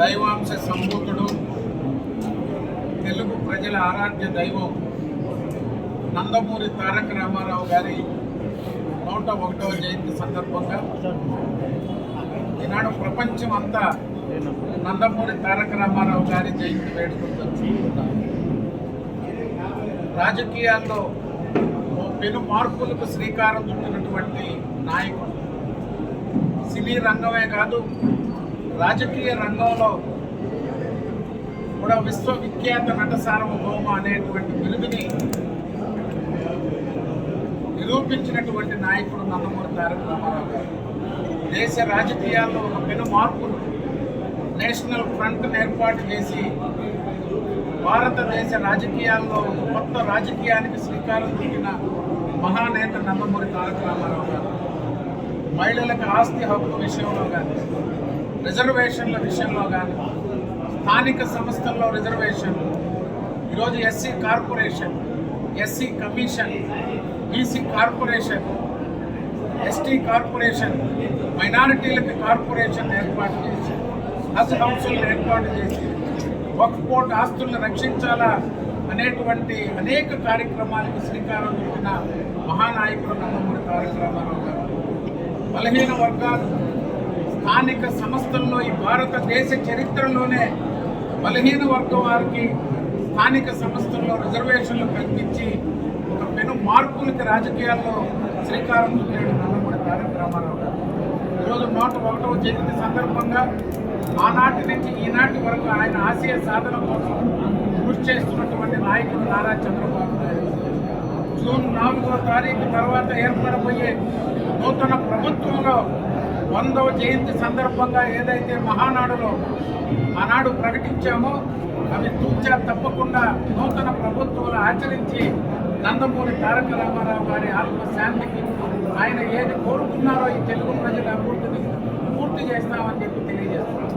దైవాంశ సంభూతుడు తెలుగు ప్రజల ఆరాధ్య దైవం నందమూరి తారక రామారావు గారి నూట ఒకటవ జయంతి సందర్భంగా ఈనాడు ప్రపంచం అంతా నందమూరి తారక రామారావు గారి జయంతి వేడుకుంటున్నారు రాజకీయాల్లో పెను మార్పులకు శ్రీకారం చుట్టినటువంటి నాయకుడు. సినీ రంగమే కాదు రాజకీయ రంగంలో కూడా విశ్వవిఖ్యాత నట సార్వభౌమ అనేటువంటి బిరుదుని నిరూపించినటువంటి నాయకుడు నందమూరి తారక రామారావు గారు. దేశ రాజకీయాల్లో ఒక పెను మార్పులు నేషనల్ ఫ్రంట్ ఏర్పాటు చేసి భారతదేశ రాజకీయాల్లో ఒక కొత్త రాజకీయానికి శ్రీకారం చుట్టిన మహానేత నందమూరి తారక రామారావు గారు. మహిళలకు ఆస్తి హక్కు విషయంలో కానీ రిజర్వేషన్ల విషయంలో కానీ స్థానిక సంస్థల్లో రిజర్వేషన్ ఈరోజు SC corporation SC commission BC corporation ST corporation మైనారిటీలకు కార్పొరేషన్ ఏర్పాటు చేసి హజ్ హౌసులను ఏర్పాటు చేసి వక్ఫ్ బోర్డు ఆస్తులను రక్షించాలా అనేటువంటి అనేక కార్యక్రమాలకు శ్రీకారం చుట్టిన మహానాయకుడు నందమూరి తారక రామారావు గారు బలహీన వర్గాలు స్థానిక సంస్థల్లో ఈ భారతదేశ చరిత్రలోనే బలహీన వర్గం వారికి స్థానిక సంస్థల్లో రిజర్వేషన్లు కల్పించి ఒక పెను మార్పులకి రాజకీయాల్లో శ్రీకారం చుట్టాడు నల్లమూడి తారక రామారావు గారు. ఈరోజు నూట ఒకటవ జయంతి సందర్భంగా ఆనాటి నుంచి ఈనాటి వరకు ఆయన ఆశయ సాధన కోసం కృషి చేస్తున్నటువంటి నాయకుడు నారా చంద్రబాబు నాయుడు జూన్ నాలుగో తారీఖు తర్వాత ఏర్పడబోయే నూతన ప్రభుత్వంలో వందవ జయంతి సందర్భంగా ఏదైతే మహానాడులో ఆనాడు ప్రకటించామో అవి తూచా తప్పకుండా నూతన ప్రభుత్వాలు ఆచరించి నందమూరి తారక రామారావు గారి ఆత్మశాంతికి ఆయన ఏది కోరుకున్నారో ఈ తెలుగు ప్రజల అభివృద్ధిని పూర్తి చేస్తామని చెప్పి తెలియజేస్తున్నాం.